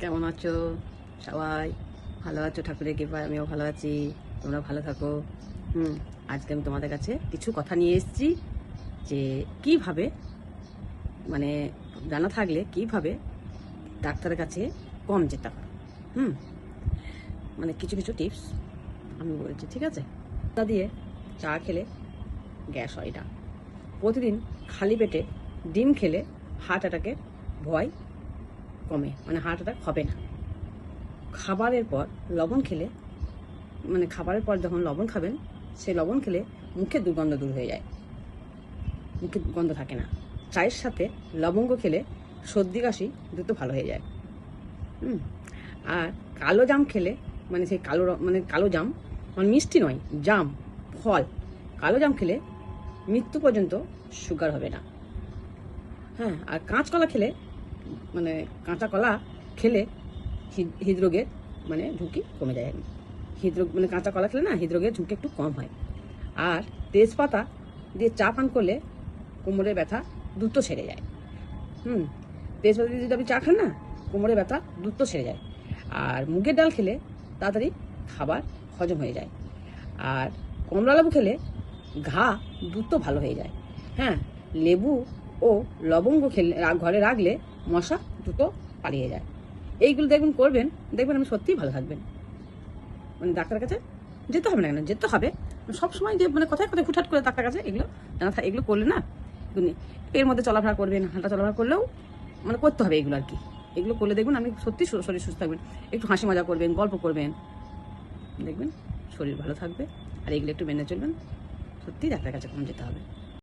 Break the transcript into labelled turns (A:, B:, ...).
A: কেমন আছো? সবাই ভালো আছো? ঠাকুরের কৃপায় আমিও ভালো আছি। তোমরা ভালো থাকো। হুম, আজকে আমি তোমাদের কাছে কিছু কথা নিয়ে এসেছি যে কীভাবে মানে জানা থাকলে কীভাবে ডাক্তারের কাছে কম যেতে হয়। হুম মানে কিছু কিছু টিপস আমি বলছি, ঠিক আছে? তা দিয়ে চা খেলে গ্যাস হয় না প্রতিদিন খালি পেটে ডিম খেলে হার্ট অ্যাটাকের ভয় কমে মানে হার্ট অ্যাটাক হবে না। খাবারের পর লবণ খেলে মানে খাবারের পর যখন লবণ খাবেন সেই লবণ খেলে মুখে দুর্গন্ধ দূর হয়ে যায়। মুখে গন্ধ থাকে না। চায়ের সাথে লবঙ্গ খেলে সর্দি কাশি দ্রুত ভালো হয়ে যায়। হুম? আর কালো জাম খেলে মানে সেই কালো মানে কালো জাম মানে মিষ্টি নয়, জাম, ফল, কালো জাম খেলে মৃত্যু পর্যন্ত সুগার হবে না। হ্যাঁ আর কাঁচকলা খেলে মানে কাঁচা কলা খেলে হৃদ- হৃদরোগের মানে ঝুঁকি কমে যায়। হৃদরোগ মানে কাঁচা কলা খেলে না হৃদরোগের ঝুঁকি একটু কম হয়। আর তেজপাতা দিয়ে চা পান করলে কোমরের ব্যথা দ্রুত সেরে যায়। হুম, তেজপাতা দিয়ে যদি আপনি চা খান না কোমরের ব্যথা দ্রুত সেরে যায়। আর মুগের ডাল খেলে তাড়াতাড়ি খাবার হজম হয়ে যায়। আর কমলা লেবু খেলে ঘা দ্রুত ভালো হয়ে যায়। হ্যাঁ লেবু ও লবঙ্গ খেলে ঘরে রাখলে মশা দ্রুত পালিয়ে যায়। এইগুলো দেখবেন করবেন, দেখবেন আপনি সত্যিই ভালো থাকবেন। মানে ডাক্তারের কাছে যেতে হবে না কেন? যেতে হবে। সব সময় যে মানে কোথায় কোথায় হুটহাট করে ডাক্তার কাছে এগুলো জানা থাকে এগুলো করলে না এর মধ্যে চলাফেরা করবেন হাঁটা চলাফেরা করলেও মানে করতে হবে এগুলো আর কি। এগুলো করলে দেখবেন আপনি সত্যি শরীর সুস্থ থাকবেন। একটু হাসি মজা করবেন, গল্প করবেন। দেখবেন শরীর ভালো থাকবে। আর এগুলো একটু মেনে চলবেন। সত্যিই ডাক্তারের কাছে কম যেতে হবে।